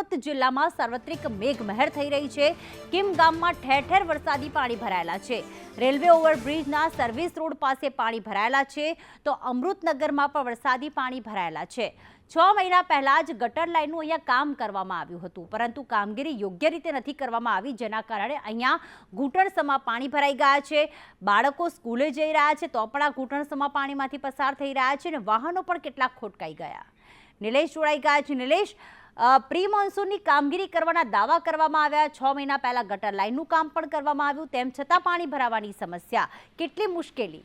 અમૃત જિલ્લામાં સાર્વત્રિક મેઘમહેર થઈ રહી છે. કિમ ગામમાં ઠેર ઠેર વરસાદી પાણી ભરાયેલા છે. રેલવે ઓવરબ્રિજના સર્વિસ રોડ પાસે પાણી ભરાયેલા છે. તો અમૃતનગરમાં પણ વરસાદી પાણી ભરાયેલા છે. છ મહિના પહેલા જ ગટર લાઇનનું અહીંયા કામ કરવામાં આવ્યું હતું. પરંતુ કામગીરી યોગ્ય રીતે નથી કરવામાં આવી, જેના કારણે અહીંયા ઘૂંટણસમા પાણી ભરાઈ ગયા છે. બાળકો સ્કૂલે જઈ રહ્યા છે, તો પણ આ ઘૂંટણસમા પાણીમાંથી પસાર થઈ રહ્યા છે અને વાહનો પણ કેટલાક ખોટકાઈ ગયા. નિલેશ જોડાઈ ગયા છે. નિલેશ પ્રી મોન્સૂનની કામગીરી કરવાના દાવા કરવામાં આવ્યા. છ મહિના પહેલા ગટર લાઇનનું કામ પણ કરવામાં આવ્યું. તેમ છતાં પાણી ભરાવાની સમસ્યા કેટલી મુશ્કેલી?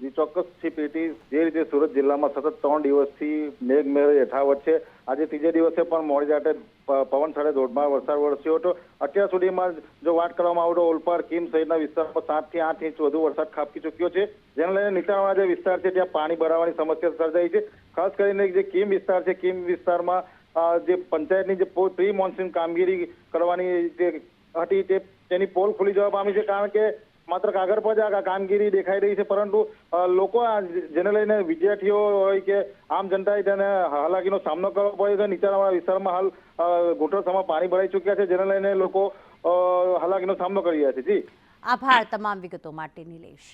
જી, ચોક્કસ છે પેટી, જે રીતે સુરત જિલ્લામાં સતત ત્રણ દિવસથી મેઘમેળ યથાવત છે. આજે ત્રીજે દિવસે પણ મોડી રાતે પવન સાથે ધોધમાર વરસાદ વરસ્યો હતો. અત્યાર સુધીમાં જો વાત કરવામાં આવે તો ઓલપાર કિમ સહિતના વિસ્તારમાં સાતથી આઠ ઇંચ વધુ વરસાદ ખાબકી ચૂક્યો છે. જેને લઈને નીચાણવાળા જે વિસ્તાર છે, ત્યાં પાણી ભરાવાની સમસ્યા સર્જાઈ છે. ખાસ કરીને જે કિમ વિસ્તાર છે કિમ વિસ્તારમાં જે પંચાયતની જે પ્રી મોન્સૂન કામગીરી કરવાની જે હતી તે, તેની પોલ ખુલી જવા પામી છે કારણ કે માત્ર કાગળ પર જ આ કામગીરી દેખાઈ રહી છે, પરંતુ લોકો જેને લઈને વિદ્યાર્થીઓ હોય કે આમ જનતાએ તેને હાલાકીનો સામનો કરવો પડે છે, નીચાણવાળા વિસ્તારમાં હાલ ઘૂંટણસમાં પાણી ભરાઈ ચૂક્યા છે, જેને લઈને લોકો હાલાકીનો સામનો કરી રહ્યા છે. જી. આભાર તમામ વિગતો માટે નિલેશ.